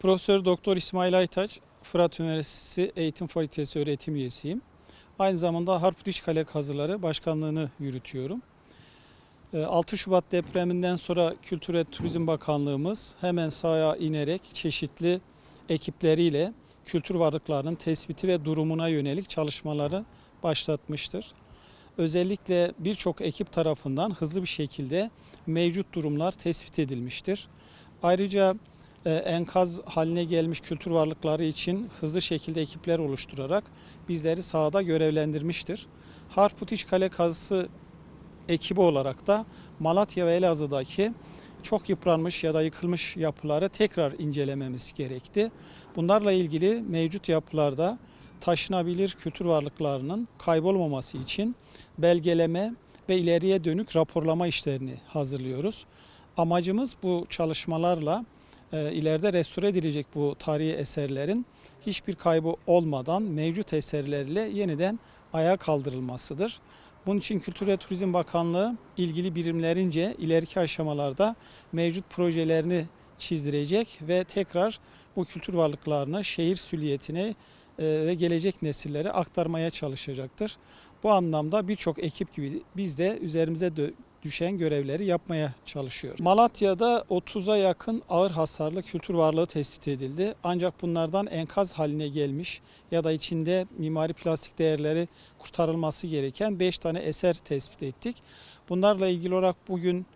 Profesör Doktor İsmail Aytaç, Fırat Üniversitesi Eğitim Fakültesi öğretim üyesiyim. Aynı zamanda Harp Kale Kazıları Başkanlığını yürütüyorum. Ee, 6 Şubat depreminden sonra Kültür ve Turizm Bakanlığımız hemen sahaya inerek çeşitli ekipleriyle kültür varlıklarının tespiti ve durumuna yönelik çalışmaları başlatmıştır. Özellikle birçok ekip tarafından hızlı bir şekilde mevcut durumlar tespit edilmiştir. Ayrıca e, enkaz haline gelmiş kültür varlıkları için hızlı şekilde ekipler oluşturarak bizleri sahada görevlendirmiştir. Harput Kale kazısı ekibi olarak da Malatya ve Elazığ'daki çok yıpranmış ya da yıkılmış yapıları tekrar incelememiz gerekti. Bunlarla ilgili mevcut yapılarda taşınabilir kültür varlıklarının kaybolmaması için belgeleme ve ileriye dönük raporlama işlerini hazırlıyoruz. Amacımız bu çalışmalarla e, ileride restore edilecek bu tarihi eserlerin hiçbir kaybı olmadan mevcut eserlerle yeniden ayağa kaldırılmasıdır. Bunun için Kültür ve Turizm Bakanlığı ilgili birimlerince ileriki aşamalarda mevcut projelerini çizdirecek ve tekrar bu kültür varlıklarını şehir süliyetine ve gelecek nesillere aktarmaya çalışacaktır. Bu anlamda birçok ekip gibi biz de üzerimize düşen görevleri yapmaya çalışıyoruz. Malatya'da 30'a yakın ağır hasarlı kültür varlığı tespit edildi. Ancak bunlardan enkaz haline gelmiş ya da içinde mimari plastik değerleri kurtarılması gereken 5 tane eser tespit ettik. Bunlarla ilgili olarak bugün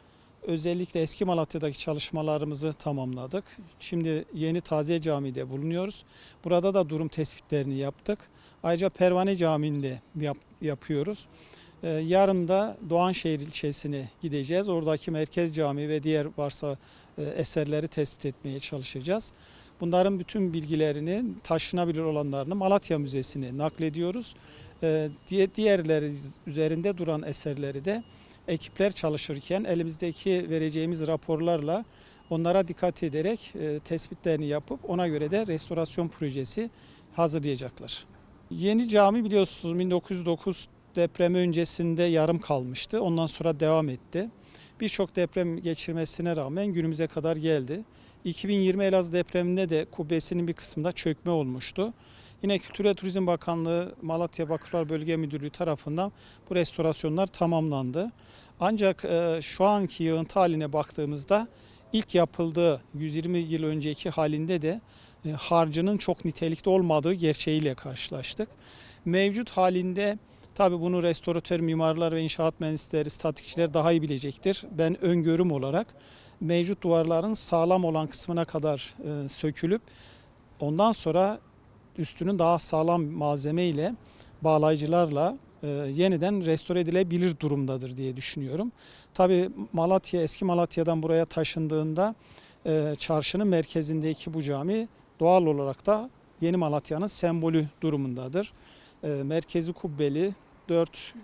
özellikle eski Malatya'daki çalışmalarımızı tamamladık. Şimdi yeni Taziye Camii'de bulunuyoruz. Burada da durum tespitlerini yaptık. Ayrıca Pervane Camii'nde yap- yapıyoruz. Ee, Yarın da Doğanşehir ilçesine gideceğiz. Oradaki Merkez Camii ve diğer varsa e, eserleri tespit etmeye çalışacağız. Bunların bütün bilgilerini, taşınabilir olanlarını Malatya Müzesi'ne naklediyoruz. Ee, Diğerleri üzerinde duran eserleri de ekipler çalışırken elimizdeki vereceğimiz raporlarla onlara dikkat ederek e, tespitlerini yapıp ona göre de restorasyon projesi hazırlayacaklar. Yeni cami biliyorsunuz 1909 depremi öncesinde yarım kalmıştı. Ondan sonra devam etti. Birçok deprem geçirmesine rağmen günümüze kadar geldi. 2020 Elazığ depreminde de kubbesinin bir kısmında çökme olmuştu. Yine Kültür ve Turizm Bakanlığı Malatya Vakıflar Bölge Müdürlüğü tarafından bu restorasyonlar tamamlandı. Ancak e, şu anki yığıntı haline baktığımızda ilk yapıldığı 120 yıl önceki halinde de e, harcının çok nitelikli olmadığı gerçeğiyle karşılaştık. Mevcut halinde tabi bunu restoratör mimarlar ve inşaat mühendisleri, statikçiler daha iyi bilecektir. Ben öngörüm olarak mevcut duvarların sağlam olan kısmına kadar e, sökülüp ondan sonra üstünün daha sağlam malzeme ile bağlayıcılarla e, yeniden restore edilebilir durumdadır diye düşünüyorum. Tabi Malatya eski Malatya'dan buraya taşındığında e, çarşının merkezindeki bu cami doğal olarak da yeni Malatya'nın sembolü durumundadır. E, merkezi kubbeli 4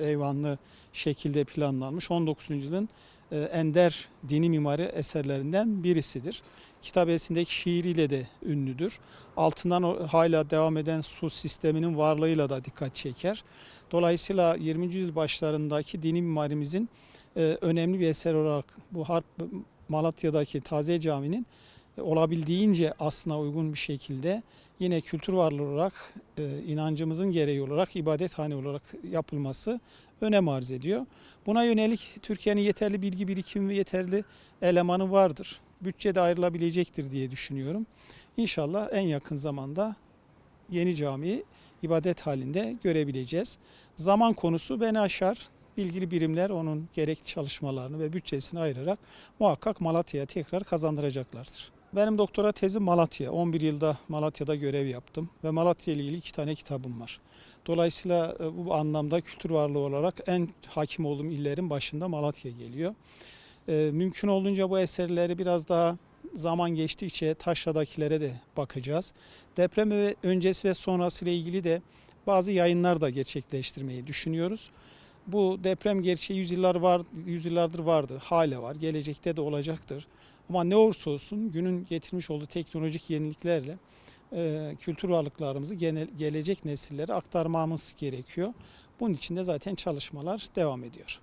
eyvanlı şekilde planlanmış 19. yılın e, ender dini mimari eserlerinden birisidir. Kitabesindeki şiiriyle de ünlüdür. Altından hala devam eden su sisteminin varlığıyla da dikkat çeker. Dolayısıyla 20. yüzyıl başlarındaki dini mimarimizin e, önemli bir eser olarak bu Harp Malatya'daki Taziye Camii'nin e, olabildiğince aslına uygun bir şekilde yine kültür varlığı olarak e, inancımızın gereği olarak ibadethane olarak yapılması önem arz ediyor. Buna yönelik Türkiye'nin yeterli bilgi birikimi ve yeterli elemanı vardır. Bütçe de ayrılabilecektir diye düşünüyorum. İnşallah en yakın zamanda yeni camiyi ibadet halinde görebileceğiz. Zaman konusu beni aşar. İlgili birimler onun gerekli çalışmalarını ve bütçesini ayırarak muhakkak Malatya'ya tekrar kazandıracaklardır. Benim doktora tezim Malatya. 11 yılda Malatya'da görev yaptım ve Malatya ile ilgili iki tane kitabım var. Dolayısıyla e, bu anlamda kültür varlığı olarak en hakim olduğum illerin başında Malatya geliyor. E, Mümkün olduğunca bu eserleri biraz daha zaman geçtikçe taşradakilere de bakacağız. Deprem ve öncesi ve sonrası ile ilgili de bazı yayınlar da gerçekleştirmeyi düşünüyoruz. Bu deprem gerçeği yüzyıllar var, yüzyıllardır vardı, hala var, gelecekte de olacaktır. Ama ne olursa olsun günün getirmiş olduğu teknolojik yeniliklerle e, kültür varlıklarımızı genel, gelecek nesillere aktarmamız gerekiyor. Bunun için de zaten çalışmalar devam ediyor.